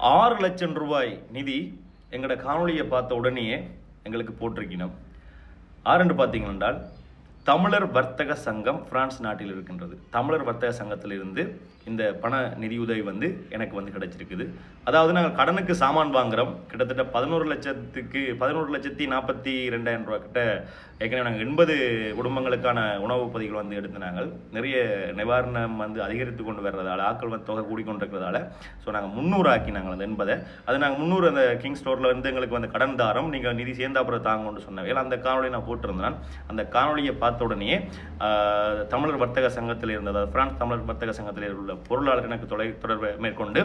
ஆறு லட்சம் ரூபாய் நிதி எங்களோட காணொளியை பார்த்த உடனேயே எங்களுக்கு போட்டிருக்கணும். ஆரென்று பார்த்தீங்கன்னா தமிழர் வர்த்தக சங்கம் பிரான்ஸ் நாட்டில் இருக்கின்றது. தமிழர் வர்த்தக சங்கத்திலிருந்து இந்த பண நிதியுதவி வந்து எனக்கு வந்து கிடைச்சிருக்குது. அதாவது நாங்கள் கடனுக்கு சாமான் வாங்குகிறோம் கிட்டத்தட்ட பதினோரு லட்சத்துக்கு பதினோரு லட்சத்தி நாற்பத்தி ரெண்டாயிரம் ரூபா கிட்ட ஏற்கனவே நாங்கள் எண்பது குடும்பங்களுக்கான உணவு பதிகள் வந்து எடுத்து நாங்கள் நிறைய நிவாரணம் வந்து அதிகரித்து கொண்டு வர்றதால ஆக்கள் வந்து தொகை கூடிக்கொண்டிருக்கிறதால ஸோ நாங்கள் முந்நூறு ஆக்கி நாங்கள் அந்த எண்பதை அது நாங்கள் முந்நூறு அந்த கிங் ஸ்டோரில் வந்து எங்களுக்கு வந்து கடன் தாரம். நீங்கள் நிதி சேர்ந்தாப்புறம் தாங்கன்னு சொன்னவையில் அந்த காணொலியை நான் போட்டிருந்தேன். அந்த காணொலியை பார்த்து உடனே தமிழர் வர்த்தக சங்கத்தில் இருந்த அதாவது பிரான்ஸ் தமிழர் வர்த்தக சங்கத்தில் உள்ள பொருளாளர் எனக்கு தொலை தொடர்பை மேற்கொண்டு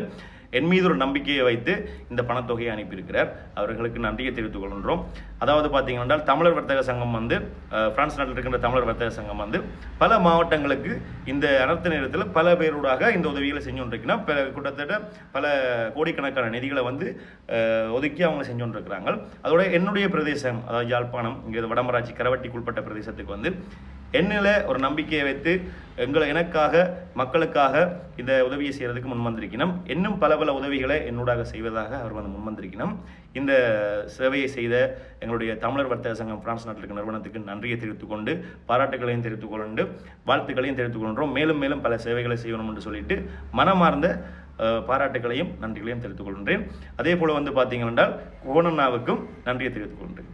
என் மீது ஒரு நம்பிக்கையை வைத்து இந்த பணத்தொகையை அனுப்பியிருக்கிறார். அவர்களுக்கு நன்றியை தெரிவித்துக் கொள்கின்றோம். அதாவது பார்த்தீங்கன்னா தமிழர் வர்த்தக சங்கம் வந்து பிரான்ஸ் நாட்டில் இருக்கின்ற தமிழர் வர்த்தக சங்கம் வந்து பல மாவட்டங்களுக்கு இந்த அனர்த்த நேரத்தில் பல பேரூடாக இந்த உதவிகளை செஞ்சு கொண்டிருக்கணும் பல கிட்டத்தட்ட பல கோடிக்கணக்கான நிதிகளை வந்து ஒதுக்கி அவங்க செஞ்சு கொண்டிருக்கிறாங்க அதோட என்னுடைய பிரதேசம் அதாவது யாழ்ப்பாணம் இங்கே வடமராட்சி கரவட்டிக்குள்பட்ட பிரதேசத்துக்கு வந்து என்னில் ஒரு நம்பிக்கையை வைத்து எங்களை எனக்காக மக்களுக்காக இந்த உதவியை செய்கிறதுக்கு முன்வந்திருக்கணும். இன்னும் பல பல உதவிகளை என்னூடாக செய்வதாக அவர் வந்து முன்வந்திருக்கணும். இந்த சேவையை செய்த எங்களுடைய தமிழர் வர்த்தக சங்கம் பிரான்ஸ் நாட்டில் இருக்க நிறுவனத்துக்கு நன்றியை தெரிவித்துக் கொண்டு பாராட்டுகளையும் தெரிவித்துக் கொண்டு வாழ்த்துக்களையும் தெரிவித்துக் கொள்கிறோம் மேலும் மேலும் பல சேவைகளை செய்யணும் என்று சொல்லிட்டு மனமார்ந்த பாராட்டுகளையும் நன்றிகளையும் தெரிவித்துக் கொள்கின்றேன். அதே போல் வந்து பார்த்தீங்கன்னா கோணண்ணாவுக்கும் நன்றியை தெரிவித்துக் கொள்கின்றேன்.